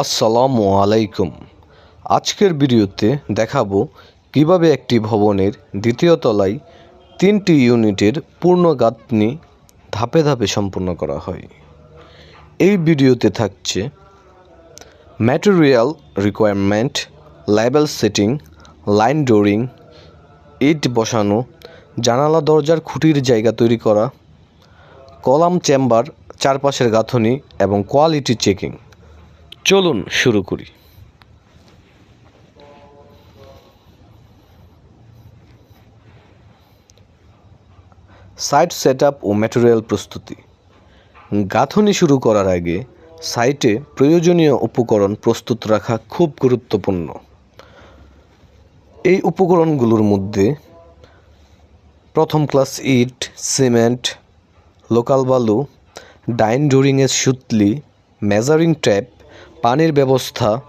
আসসালামু আলাইকুম। আজকের ভিডিওতে দেখাবো কীভাবে একটি ভবনের দ্বিতীয় তলায় তিনটি ইউনিটের পূর্ণ গাঁথনি ধাপে ধাপে সম্পূর্ণ করা হয়। এই ভিডিওতে থাকছে ম্যাটেরিয়াল রিকোয়ারমেন্ট লেবেল সেটিং লাইন ডোরিং ইট বসানো, জানালা দরজার খুঁটির জায়গা তৈরি করা, কলাম চেম্বার, চারপাশের গাঁথনি এবং কোয়ালিটি চেকিং চলুন শুরু করি। সাইট সেট ও ম্যাটেরিয়াল প্রস্তুতি। গাঁথনি শুরু করার আগে সাইটে প্রয়োজনীয় উপকরণ প্রস্তুত রাখা খুব গুরুত্বপূর্ণ। এই উপকরণগুলোর মধ্যে প্রথম ক্লাস ইট, সিমেন্ট, লোকাল বালু, ডাইন ডোরিংয়ের সুতলি, মেজারিং ট্যাপ পানির ব্যবস্থা,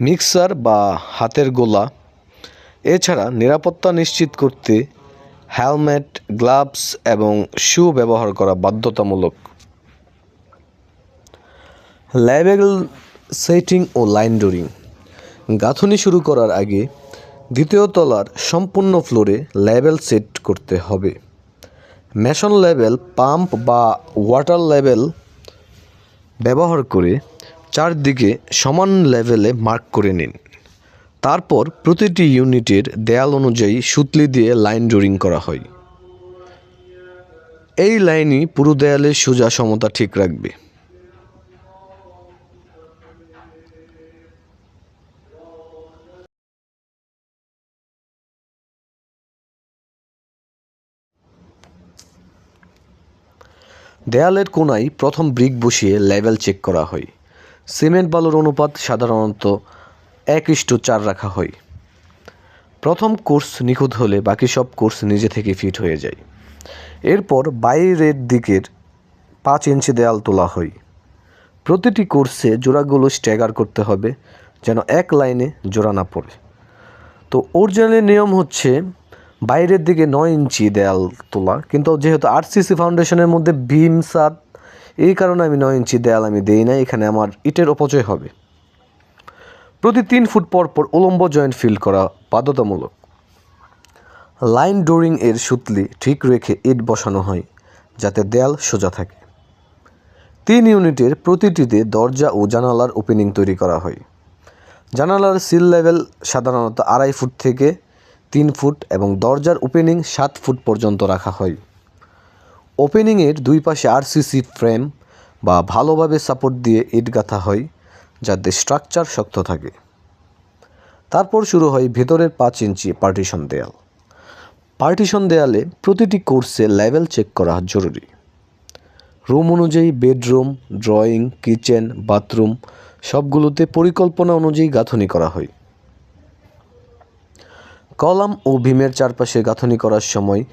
মিক্সার বা হাতের গোলা, এছাড়া নিরাপত্তা নিশ্চিত করতে হেলমেট, গ্লাভস এবং শু ব্যবহার করা বাধ্যতামূলক। লেভেল সেটিং ও লাইন ডোরিং। গাঁথনি শুরু করার আগে দ্বিতীয় তলার সম্পূর্ণ ফ্লোরে লেভেল সেট করতে হবে। মেশন লেভেল পাম্প বা ওয়াটার লেভেল ব্যবহার করে চারদিকে সমান লেভেলে মার্ক করে নিন। তারপর প্রতিটি ইউনিটের দেয়াল অনুযায়ী সুতলি দিয়ে লাইন ড্রয়িং করা হয়। এই লাইনই পুরো দেয়ালের সোজা সমতা ঠিক রাখবে। দেয়ালের কোনায় প্রথম ব্রিক বসিয়ে লেভেল চেক করা হয়। সিমেন্ট বালুর অনুপাত সাধারণত এক ইস্টু চার রাখা হয়। প্রথম কোর্স নিখুঁত হলে বাকি সব কোর্স নিজে থেকে ফিট হয়ে যায়। এরপর বাইরের দিকের পাঁচ ইঞ্চি দেয়াল তোলা হয়। প্রতিটি কোর্সে জোড়াগুলো স্ট্যাগার করতে হবে যেন এক লাইনে জোড়া না পড়ে। তো অরিজিনালি নিয়ম হচ্ছে বাইরের দিকে নয় ইঞ্চি দেয়াল তোলা, কিন্তু যেহেতু আরসিসি ফাউন্ডেশনের মধ্যে ভীম সাত এই কারণে আমি নয় ইঞ্চি দেয়াল আমি দেই না এখানে আমার ইটের অপচয় হবে। প্রতি তিন ফুট পর পর উলম্ব জয়েন্ট ফিল করা বাধ্যতামূলক। লাইন ডোরিং এর সুতলি ঠিক রেখে ইট বসানো হয়, যাতে দেয়াল সোজা থাকে। তিন ইউনিটের প্রতিটিতে দরজা ও জানালার ওপেনিং তৈরি করা হয়। জানালার সিল লেভেল সাধারণত আড়াই ফুট থেকে তিন ফুট এবং দরজার ওপেনিং সাত ফুট পর্যন্ত রাখা হয়। ওপেনিংয়ের দুই পাশে আরসিসি ফ্রেম বা ভালোভাবে সাপোর্ট দিয়ে ইট গাঁথা হয়, যাতে স্ট্রাকচার শক্ত থাকে। তারপর শুরু হয় ভেতরের পাঁচ ইঞ্চি পার্টিশন দেয়াল। পার্টিশন দেয়ালে প্রতিটি কোর্সে লেভেল চেক করা জরুরি। রুম অনুযায়ী বেডরুম, ড্রয়িং, কিচেন, বাথরুম সবগুলোতে পরিকল্পনা অনুযায়ী গাঁথনি করা হয়। কলাম ও ভীমের চারপাশে গাঁথনি করার সময়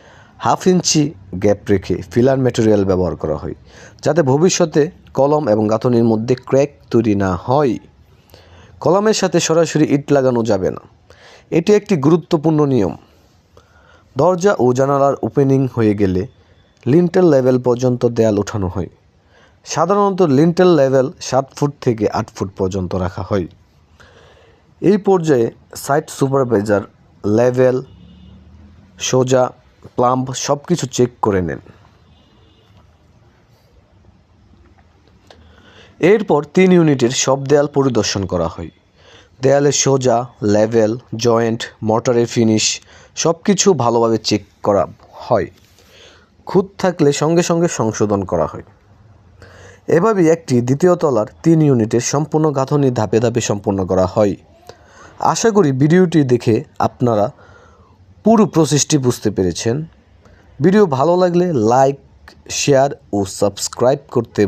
হাফ ইঞ্চি গ্যাপ রেখে ফিলার ম্যাটেরিয়াল ব্যবহার করা হয়, যাতে ভবিষ্যতে কলম এবং গাঁথনির মধ্যে ক্র্যাক তৈরি না হয়। কলমের সাথে সরাসরি ইট লাগানো যাবে না। এটি একটি গুরুত্বপূর্ণ নিয়ম। দরজা ও জানালার ওপেনিং হয়ে গেলে লিন্টেল লেভেল পর্যন্ত দেয়াল ওঠানো হয়। সাধারণত লিন্টেল লেভেল সাত ফুট থেকে আট ফুট পর্যন্ত রাখা হয়। এই পর্যায়ে সাইট সুপারভাইজার লেভেল সোজা প্লাম্ব সব কিছু চেক করে নেন। এরপর তিন ইউনিটের সব দেয়াল পরিদর্শন করা হয়। দেয়ালের সোজা, লেভেল, জয়েন্ট মর্টারের ফিনিশ সব কিছু ভালোভাবে চেক করা হয়। খুঁত থাকলে সঙ্গে সঙ্গে সংশোধন করা হয়। এভাবেই একটি দ্বিতীয় তলার তিন ইউনিটের সম্পূর্ণ গাঁথনি ধাপে ধাপে সম্পূর্ণ করা হয়। আশা করি ভিডিওটি দেখে আপনারা পুরো প্রসেসটি বুঝতে পেরেছেন। ভিডিও ভালো লাগলে লাইক শেয়ার ও সাবস্ক্রাইব করতে